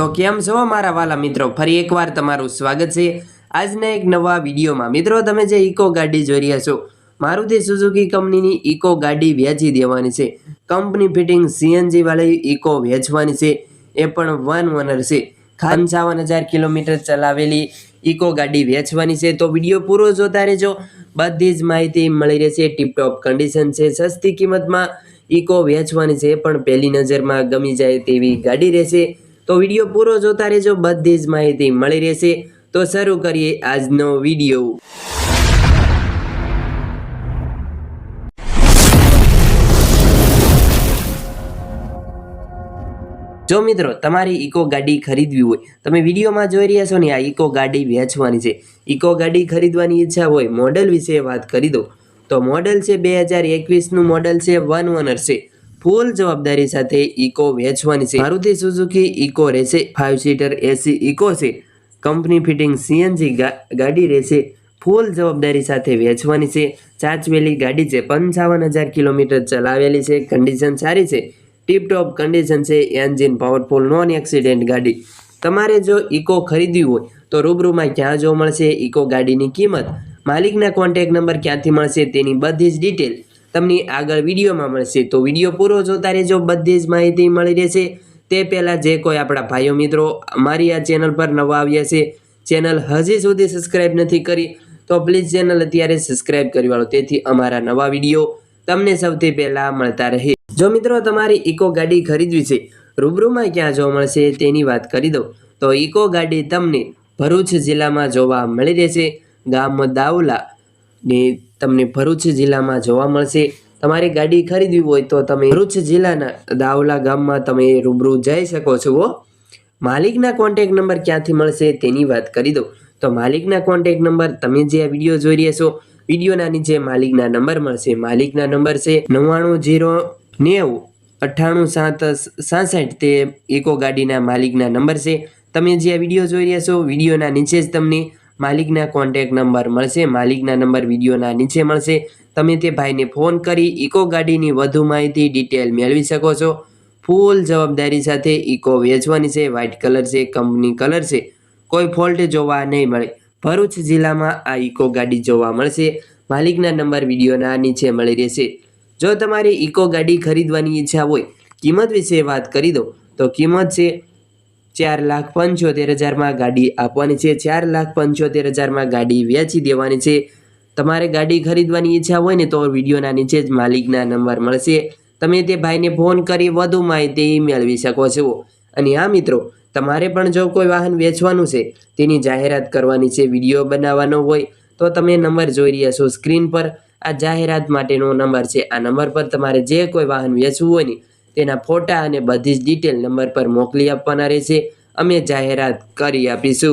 તો કેમ છો મારા વાલા મિત્રો? ફરી એકવાર તમારું સ્વાગત છે. આજના એક નવા વિડીયોમાં મિત્રો તમે જે ઇકો ગાડી જોઈ રહ્યા છો, મારુતિ સુઝુકી કંપનીની ઇકો ગાડી વેચી દેવાની છે. કંપની ફિટિંગ સીએનજી વાળી ઇકો વેચવાની છે. એ પણ વન ઓનર છે. પંચાવન હજાર કિલોમીટર ચલાવેલી ઇકો ગાડી વેચવાની છે. તો વીડિયો પૂરો જોતા રહેજો. બધી જ માહિતી મળી રહેશે. ટીપટોપ કન્ડિશન છે. સસ્તી કિંમતમાં ઇકો વેચવાની છે. પણ પહેલી નજરમાં ગમી જાય તેવી ગાડી રહેશે. તો વીડિયો પૂરો જોતા રહેજો, બધી જ માહિતી મળી રહેશે. તો શરૂ કરીએ આજનો વીડિયો. જો મિત્રો, તમારી ઇકો ગાડી ખરીદવી હોય, તમે વિડીયોમાં જોઈ રહ્યા છો ને, આ ઇકો ગાડી વેચવાની છે. ઇકો ગાડી ખરીદવાની ઈચ્છા હોય, મોડલ વિશે વાત કરી દો. તો મોડલ છે બે હજાર એકવીસનું મોડલ છે વન ઓનર છે. ફૂલ જવાબદારી સાથે ઇકો વેચવાની છે. મારુતિ સુઝુકી ઇકો રહેશે ફાઇવ સીટર એસી ઇકો છે. કંપની ફિટિંગ સીએનજી ગાડી રહેશે ફૂલ જવાબદારી સાથે વેચવાની છે. ચાચવેલી ગાડી છે, પંચાવન હજાર કિલોમીટર ચલાવેલી છે કન્ડિશન સારી છે. ટીપટોપ કન્ડિશન છે એન્જિન પાવરફુલ નોન એક્સિડન્ટ ગાડી. તમારે જો ઇકો ખરીદવી હોય, તો રૂબરૂમાં ક્યાં જોવા મળશે ઇકો ગાડીની કિંમત? માલિકના કોન્ટેક નંબર ક્યાંથી મળશે તેની બધી જ ડિટેલ તમને આગળ વિડીયોમાં મળશે. તો વીડિયો પૂરો જોતા રહેજો. બધી જ માહિતી મળી રહેશે. તે પહેલાં જે કોઈ આપણા ભાઈઓ મિત્રો અમારી આ ચેનલ પર નવા આવ્યા છે, ચેનલ હજી સુધી સબસ્ક્રાઈબ નથી કરી, તો પ્લીઝ ચેનલ અત્યારે સબસ્ક્રાઈબ કરી વાળો. તેથી અમારા નવા વીડિયો તમને સૌથી પહેલાં મળતા રહે. જો મિત્રો તમારી ઇકો ગાડી ખરીદવી છે, રૂબરૂમાં ક્યાં જોવા મળશે તેની વાત કરી દઉં. તો ઇકો ગાડી તમને ભરૂચ જિલ્લામાં જોવા મળી રહેશે. ગામ દાવલા ને તમને ભરૂચ જિલ્લામાં જોવા મળશે. તમારી ગાડી ખરીદવી હોય તો તમે ભરૂચ જિલ્લાના દાવલા ગામમાં તમે રૂબરૂ જઈ શકો છો. માલિકના કોન્ટેક નંબર ક્યાંથી મળશે તેની વાત કરી દઉં. તો માલિકના કોન્ટેક નંબર તમે જે આ વીડિયો જોઈ રહ્યા છો, વિડીયોના નીચે માલિકના નંબર મળશે. માલિકના નંબર છે નવ્વાણું જીરો નેવું અઠ્ઠાણું સાત સાસઠ તે ઇકો ગાડીના માલિકના નંબર છે. તમે જે આ વીડિયો જોઈ રહ્યા છો, વિડીયોના નીચે જ તમને માલિકના કોન્ટેક નંબર મળશે, માલિકના નંબર વિડીયોના નીચે મળશે. તમે તે ભાઈને ફોન કરી ઇકો ગાડીની વધુ માહિતી ડિટેલ મેળવી શકો છો. ફૂલ જવાબદારી સાથે ઇકો વેચવાની છે વ્હાઇટ કલર છે કંપની કલર છે. કોઈ ફોલ્ટ જોવા નહીં મળે. ભરૂચ જિલ્લામાં આ ઇકો ગાડી જોવા મળશે. માલિકના નંબર વિડીયોના નીચે મળી રહેશે. જો તમારી ઇકો ગાડી ખરીદવાની ઈચ્છા હોય, કિંમત વિશે વાત કરી દો. તો કિંમત છે ચાર લાખ પંચોતેર હજારમાં ગાડી આપવાની છે. ચાર લાખ પંચોતેર હજારમાં ગાડી વેચી દેવાની છે. તમારે ગાડી ખરીદવાની ઈચ્છા હોય ને તો વિડીયોના નીચે જ માલિકના નંબર મળશે. તમે તે ભાઈને ફોન કરી વધુ માહિતી મેળવી શકો છો. અને આ મિત્રો, તમારે પણ જો કોઈ વાહન વેચવાનું છે, તેની જાહેરાત કરવાની છે, વીડિયો બનાવવાનો હોય, તો તમે નંબર જોઈ રહ્યા છો સ્ક્રીન પર. આ જાહેરાત માટેનો નંબર છે. આ નંબર પર તમારે જે કોઈ વાહન વેચવું હોય ને તેના ફોટા અને બધી જ ડિટેલ નંબર પર મોકલી આપવાના રહેશે. અમે જાહેરાત કરી આપીશું.